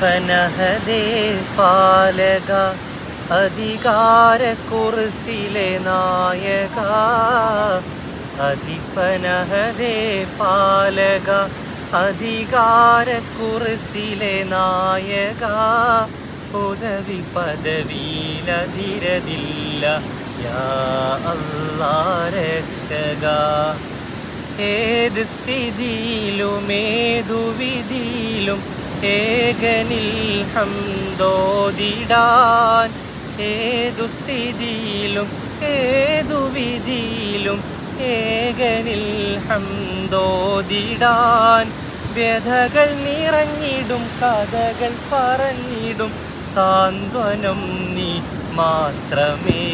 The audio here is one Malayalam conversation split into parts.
അധിപനഹദേ പാലക അധികാര കുറിസിലെ നായക അതിപ്പനഹദേ പാലക അധികാര കുറിസിലെ നായക ഉദവി പദവിയിലതിരതില്ല യാ രക്ഷക. ഏത് സ്ഥിതിയിലും ഏതു വിധിയിലും ഏകനിൽ ഹംദോദിടാൻ. ഏതു സ്ഥിതിയിലും ഏതു വിധിയിലും ഏകനിൽ ഹംദോദിടാൻ. വ്യഥകൾ നിറഞ്ഞിടും കഥകൾ പറഞ്ഞിടും സാന്ത്വനം നീ മാത്രമേ.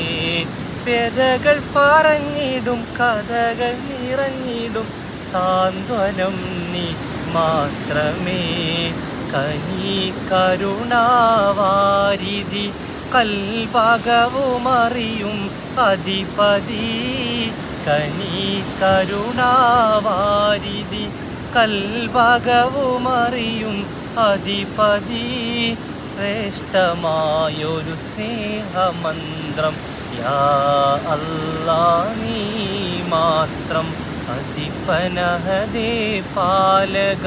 വ്യഥകൾ പറഞ്ഞിടും കഥകൾ നിറഞ്ഞിടും സാന്ത്വനം നീ മാത്രമേ. കനി കരുണാവാരിധി കൽപകവുമറിയും അധിപതി. കനി കരുണാവാരിധി കൽപകവുമറിയും അധിപതി. ശ്രേഷ്ഠമായൊരു സ്നേഹമന്ത്രം യാ അല്ലാ നീ മാത്രം അധിപനഹദേ പാലക.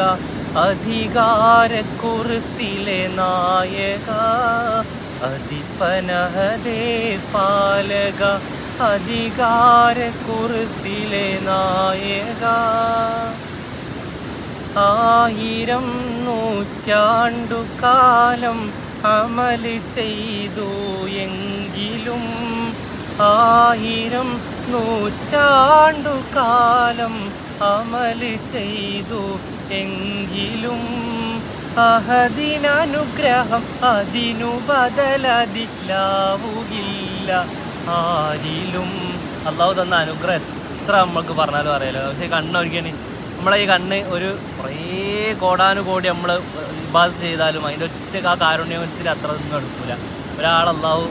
അധികാര കുറിസിലെ നായക അതിപ്പനഹദേ പാലക അധികാര കുറിസിലെ നായക. ആയിരം നൂറ്റാണ്ടുകാലം അമൽ ചെയ്തു എങ്കിലും ആയിരം നൂറ്റാണ്ടു അമൽ ചെയ്തു എങ്കിലും അഹദിനനുഗ്രഹം അതിനു ബദലതില്ലാവുകില്ല. ആരിലും അള്ളാഹു തന്ന അനുഗ്രഹം എത്ര നമ്മൾക്ക് പറഞ്ഞാലും അറിയാലോ പക്ഷേ കണ്ണൊരിക്കണേ നമ്മളെ ഈ കണ്ണ് ഒരു കുറേ കോടാനുകോടി നമ്മൾ ഇബാദത്ത് ചെയ്താലും അതിന്റെ ഒറ്റ ആ കാരുണ്യത്തിൽ അത്ര ഒന്നും എടുക്കില്ല ഒരാൾ അള്ളാഹു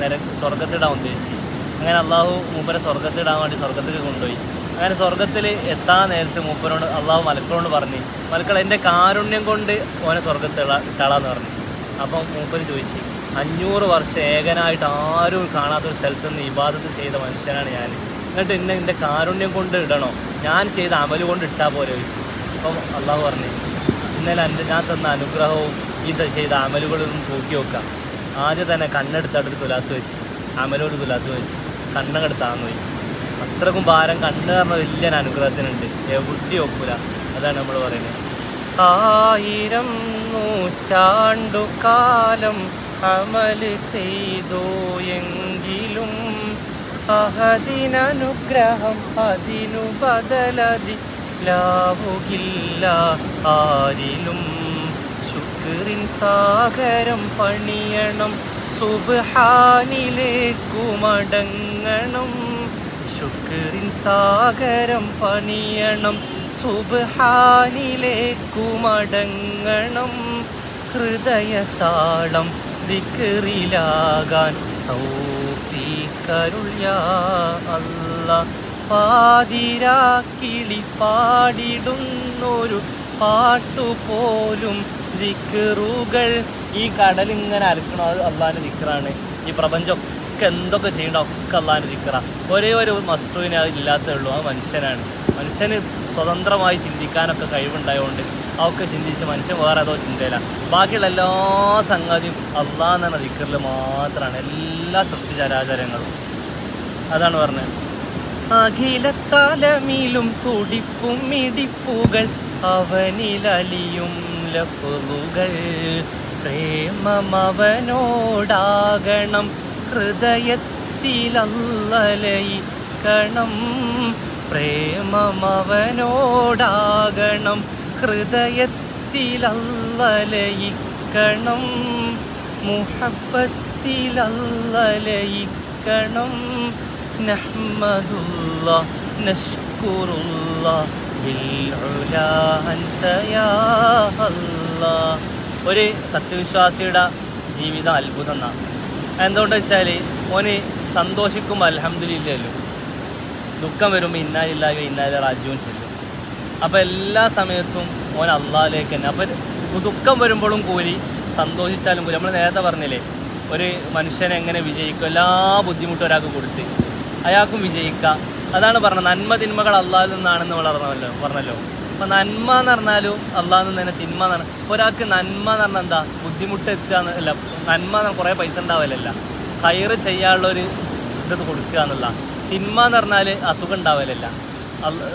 നിര സ്വർഗത്തിടാൻ ഉദ്ദേശിച്ചു. അങ്ങനെ അള്ളാഹു മൂപ്പരെ സ്വർഗത്തിടാൻ വേണ്ടി സ്വർഗത്തിൽ കൊണ്ടുപോയി. അങ്ങനെ സ്വർഗത്തിൽ എത്താൻ നേരത്ത് മൂപ്പനോട് അള്ളാഹു മലക്കളോട് പറഞ്ഞു മലക്കൾ എന്റെ കാരുണ്യം കൊണ്ട് ഓനെ സ്വർഗത്തിൽ ഇട്ടാളാന്ന് പറഞ്ഞു. അപ്പം മൂപ്പൻ ചോദിച്ചു അഞ്ഞൂറ് വർഷം ഏകനായിട്ട് ആരും കാണാത്തൊരു സ്ഥലത്ത് നിന്ന് ഇബാദത്ത് ചെയ്ത മനുഷ്യനാണ് ഞാൻ. എന്നിട്ട് എന്നെ എന്റെ കാരുണ്യം കൊണ്ട് ഇടണോ? ഞാൻ ചെയ്ത അമൽ കൊണ്ട് ഇട്ടാൽ പോലെ ചോദിച്ചു. അപ്പം അള്ളാഹു പറഞ്ഞു ഇന്നലെ എന്റെ ഞാൻ തന്ന അനുഗ്രഹവും ഈ ചെയ്ത അമലുകളൊന്നും തൂക്കി വെക്കാം ആദ്യം തന്നെ കണ്ണെടുത്തോട്ട് തുലാസ് വെച്ച് അമലോട് തുലാസ് വെച്ച് കണ്ണെടുത്താന്ന് പോയി. അത്രക്കും ഭാരം കണ്ണ് പറഞ്ഞ വലിയ അനുഗ്രഹത്തിനുണ്ട്. എവിടെ ഒക്കൂല അതാണ് നമ്മൾ പറയുന്നത്. ആയിരം നൂറ്റാണ്ടു കാലം അമൽ ചെയ്തു എങ്കിലും അഹദിനനുഗ്രഹം അതിനു ബദലതി ലാവുകില്ല. ആരിലും ശുക്രിൻ സാഗരം പണിയണം. സുബ്ഹാനിലേക്കു മടങ്ങണം. ശുക്രിൻ സാഗരം പണിയണം സുബാനിലേക്കു മടങ്ങണം ഹൃദയതാളം ദിക്കറിലാകാൻ തൗഫീഖരുൾ പാതിരാ കിളി പാടിടുന്നൊരു പാട്ടുപോലും ദിക്റുകൾ ഈ കടലിങ്ങനെ അലക്കണോ അത് അള്ളാന്റെ ദിക്റാണ്. ഈ പ്രപഞ്ചമൊക്കെ എന്തൊക്കെ ചെയ്യണം ഒക്കെ അള്ളാഹിന്റെ ദിക്റ ഒരേ ഒരു വസ്തുവിനെ അത് ഉള്ളൂ അത് മനുഷ്യനാണ്. മനുഷ്യന് സ്വതന്ത്രമായി ചിന്തിക്കാനൊക്കെ കഴിവുണ്ടായതുകൊണ്ട് അതൊക്കെ ചിന്തിച്ച് മനുഷ്യൻ വേറെ ഏതോ ചിന്തയില്ല ബാക്കിയുള്ള എല്ലാ സംഗതിയും അള്ളാഹ് എന്ന ദിക്കറിൽ മാത്രമാണ് എല്ലാ സൃഷ്ടിചരാചാരങ്ങളും അതാണ് പറഞ്ഞത്. അഖിലത്താലമീലും തുടിപ്പും മിടിപ്പുകൾ അവനിലലിയും ലഫുകൾ പ്രേമമവനോടാകണം ഹൃദയത്തിലല്ലലയിക്കണം പ്രേമമവനോടാകണം. ഹൃദയത്തിലല്ലലയിക്കണം കണം. ബിൽഉലാ നഷ്കുറുള്ള ഒരു സത്യവിശ്വാസിയുടെ ജീവിതം അത്ഭുതം എന്നാണ്. എന്തുകൊണ്ടെന്ന് വെച്ചാൽ ഓന് സന്തോഷിക്കും അലഹമില്ലല്ലോ ദുഃഖം വരുമ്പോൾ ഇന്നാലില്ലായോ ഇന്നാലെ രാജ്യവും ചെല്ലും. അപ്പോൾ എല്ലാ സമയത്തും ഓൻ അള്ളാഹിലേക്ക് തന്നെ. അപ്പം ദുഃഖം വരുമ്പോഴും കൂലി സന്തോഷിച്ചാലും കൂലി. നമ്മൾ നേരത്തെ പറഞ്ഞില്ലേ ഒരു മനുഷ്യനെ എങ്ങനെ വിജയിക്കും? എല്ലാ ബുദ്ധിമുട്ടും ഒരാൾക്ക് കൊടുത്ത് അയാൾക്കും വിജയിക്കാം. അതാണ് പറഞ്ഞത്. നന്മ തിന്മകൾ അള്ളാഹിൽ നിന്നാണെന്ന് പറഞ്ഞല്ലോ പറഞ്ഞല്ലോ. അപ്പോൾ നന്മ എന്ന് പറഞ്ഞാലും അള്ളാഹ് തന്നെ തിന്മ എന്ന് പറഞ്ഞാൽ ഒരാൾക്ക് നന്മ എന്ന് പറഞ്ഞാൽ എന്താ? ബുദ്ധിമുട്ട് എത്തുക എന്നല്ല നന്മ എന്ന് കുറേ പൈസ ഉണ്ടാവലല്ല. ഹയറ് ചെയ്യാനുള്ളൊരു ഇത് കൊടുക്കുക എന്നുള്ള. തിന്മ എന്ന് പറഞ്ഞാൽ അസുഖം ഉണ്ടാവില്ലല്ല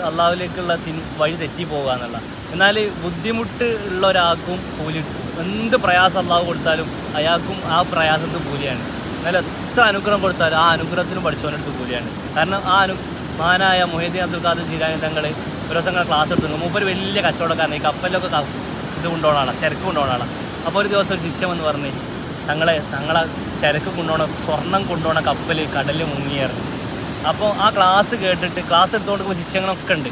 അള്ളാഹുലേക്കുള്ള തിൻ വഴി തെറ്റി പോകുക എന്നുള്ള. എന്നാൽ ബുദ്ധിമുട്ട് ഉള്ള ഒരാൾക്കും കൂലി എന്ത് പ്രയാസം അള്ളാഹു കൊടുത്താലും അയാൾക്കും ആ പ്രയാസത്തിന് കൂലിയാണ്. എന്നാൽ എത്ര അനുഗ്രഹം കൊടുത്താലും ആ അനുഗ്രഹത്തിനും പഠിച്ചവനടുത്ത് കൂലിയാണ്. കാരണം ആ അനു മാനായ മൊഹീദ്ദീൻ അബ്ദുൽ ഖാദർ ജീരാനി തങ്ങൾ ഒരു ദിവസം ക്ലാസ് എടുത്തു. മൂപ്പർ വലിയ കച്ചവടക്കാരൻ ഈ കപ്പലിലൊക്കെ ഇത് കൊണ്ടുപോകണ ചരക്ക് കൊണ്ടുപോകണ അപ്പോൾ ഒരു ദിവസം ഒരു ശിഷ്യം എന്ന് പറഞ്ഞ് തങ്ങളെ തങ്ങളെ ചരക്ക് കൊണ്ടുപോകണ സ്വർണം കൊണ്ടുപോകണ കപ്പൽ കടലിൽ മുങ്ങിയായിരുന്നു അപ്പോൾ ആ ക്ലാസ് കേട്ടിട്ട് ക്ലാസ് എടുത്തുകൊണ്ട് പോകുമ്പോൾ ശിഷ്യങ്ങളൊക്കെ ഉണ്ട്.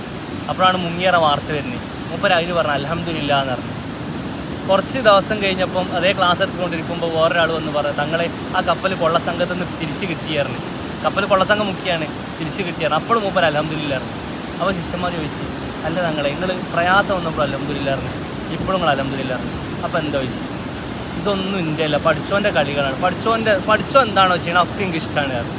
അപ്പോഴാണ് മുങ്ങിയറ വാർത്ത വരുന്നത് മൂപ്പർ അതിന് പറഞ്ഞു അലഹമില്ല എന്ന് പറഞ്ഞു. കുറച്ച് ദിവസം കഴിഞ്ഞപ്പം അതേ ക്ലാസ് എടുത്തുകൊണ്ടിരിക്കുമ്പോൾ വേറൊരാൾ വന്ന് പറഞ്ഞു തങ്ങളെ ആ കപ്പൽ കൊള്ളസംഘത്തിൽ നിന്ന് തിരിച്ച് കിട്ടിയായിരുന്നു കപ്പൽ കൊള്ളസംഘം മുക്കിയാണ് തിരിച്ച് കിട്ടിയാണ് അപ്പോഴും മൂപ്പർ അലഹമില്ലായിരുന്നു അപ്പോൾ ശിഷ്യന്മാർ ചോദിച്ചു അല്ല തങ്ങളെ നിങ്ങൾ പ്രയാസം വന്നപ്പോൾ അലമ്പുരില്ലായിരുന്നു ഇപ്പോഴും നിങ്ങൾ അലമ്പുരില്ലായിരുന്നു അപ്പോൾ എന്താ ചോദിച്ചു ഇതൊന്നും ഇന്ത്യ അല്ല പഠിച്ചോന്റെ കളികളാണ്. പഠിച്ചോന്റെ പഠിച്ചോ എന്താണോ ചെയ്യണം ഒക്കെ എനിക്ക് ഇഷ്ടമാണ് കാരണം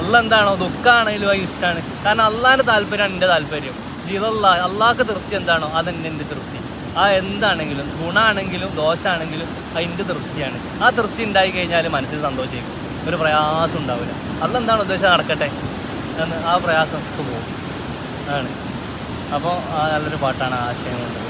അല്ല എന്താണോ ദുഃഖമാണെങ്കിലും അത് ഇഷ്ടമാണ് കാരണം അള്ളാന്റെ താല്പര്യമാണ് എന്റെ താല്പര്യം. ഇതല്ല അള്ളാഹ്ക്ക് തൃപ്തി എന്താണോ അതെന്നെ എന്റെ തൃപ്തി. ആ എന്താണെങ്കിലും ഗുണമാണെങ്കിലും ദോഷമാണെങ്കിലും അതിന്റെ തൃപ്തിയാണ്. ആ തൃപ്തി ഉണ്ടായി കഴിഞ്ഞാൽ മനസ്സിൽ സന്തോഷിക്കും. ഒരു പ്രയാസം ഉണ്ടാവില്ല. അല്ല എന്താണോ ഉദ്ദേശം നടക്കട്ടെ. എന്ന് ആ പ്രയാസം പോകും. അതാണ് അപ്പോൾ നല്ലൊരു പാട്ടാണ് ആശയം കൊണ്ട്